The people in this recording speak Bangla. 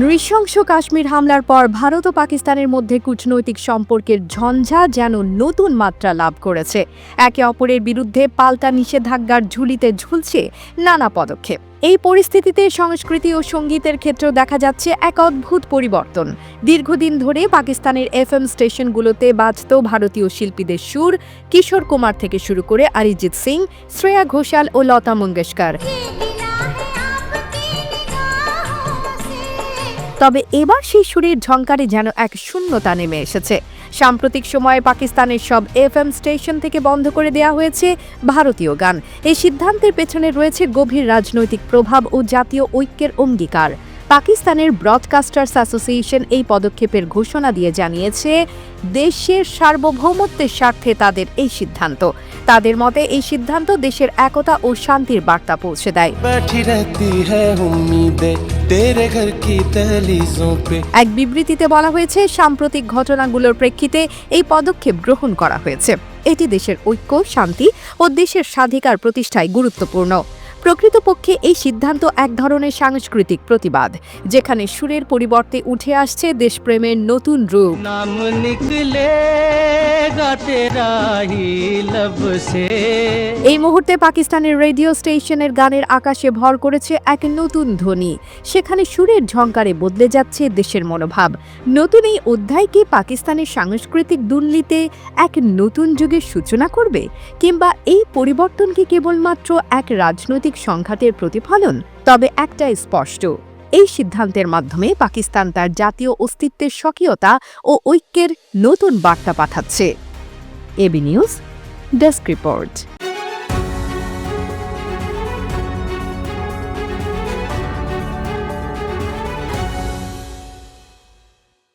নৃশংস কাশ্মীর হামলার পর ভারত ও পাকিস্তানের মধ্যে কূটনৈতিক সম্পর্কের ঝঞ্ঝা যেন নতুন মাত্রা লাভ করেছে। একে অপরের বিরুদ্ধে পাল্টা নিষেধাজ্ঞার ঝুলিতে ঝুলছে নানা পদক্ষেপ। এই পরিস্থিতিতে সংস্কৃতি ও সঙ্গীতের ক্ষেত্রেও দেখা যাচ্ছে এক অদ্ভুত পরিবর্তন। দীর্ঘদিন ধরে পাকিস্তানের এফ এম স্টেশনগুলোতে বাজত ভারতীয় শিল্পীদের সুর, কিশোর কুমার থেকে শুরু করে অরিজিৎ সিং, শ্রেয়া ঘোষাল ও লতা মঙ্গেশকর। তবে এবার সেই সুরের ঝংকারে যেন এক শূন্যতা নেমে এসেছে। সাম্প্রতিক সময়ে পাকিস্তানের সব এফএম স্টেশন থেকে বন্ধ করে দেওয়া হয়েছে ভারতীয় গান। এই সিদ্ধান্তের পেছনে রয়েছে গভীর রাজনৈতিক প্রভাব ও জাতীয় ঐক্যের অঙ্গীকার। পাকিস্তানের ব্রডকাস্টার্স অ্যাসোসিয়েশন এই পদক্ষেপের ঘোষণা দিয়ে জানিয়েছে, দেশের সার্বভৌমত্বের স্বার্থে তাদের এই সিদ্ধান্ত। তাদের মতে, এই সিদ্ধান্ত দেশের একতা ও শান্তির বার্তা পৌঁছে দেয়। এক বিবৃতিতে বলা হয়েছে, সাম্প্রতিক ঘটনাগুলোর প্রেক্ষিতে এই পদক্ষেপ গ্রহণ করা হয়েছে। এটি দেশের ঐক্য, শান্তি ও দেশের স্বাধিকার প্রতিষ্ঠায় গুরুত্বপূর্ণ। প্রকৃতপক্ষে এই সিদ্ধান্ত এক ধরনের সাংস্কৃতিক প্রতিবাদ যেখানে সুরের পরিবর্তে উঠে আসছে দেশপ্রেমের নতুন রূপ। নাম এই মুহূর্তে পাকিস্তানের রেডিও স্টেশনের গানের আকাশে ভর করেছে এক নতুন ধ্বনি সেখানে সুরের ঝঙ্কারে বদলে যাচ্ছে দেশের মনোভাব। নতুন এই অধ্যায় কি পাকিস্তানের সাংস্কৃতিক দুর্নীতিতে এক নতুন যুগের সূচনা করবে কিংবা এই পরিবর্তন কি কেবলমাত্র এক রাজনৈতিক সংঘাতের প্রতিফলন তবে একটাই স্পষ্ট। এই সিদ্ধান্তের মাধ্যমে পাকিস্তান তার জাতীয় অস্তিত্বের স্বকীয়তা ও ঐক্যের নতুন বার্তা পাঠাচ্ছে। AB news, desk report.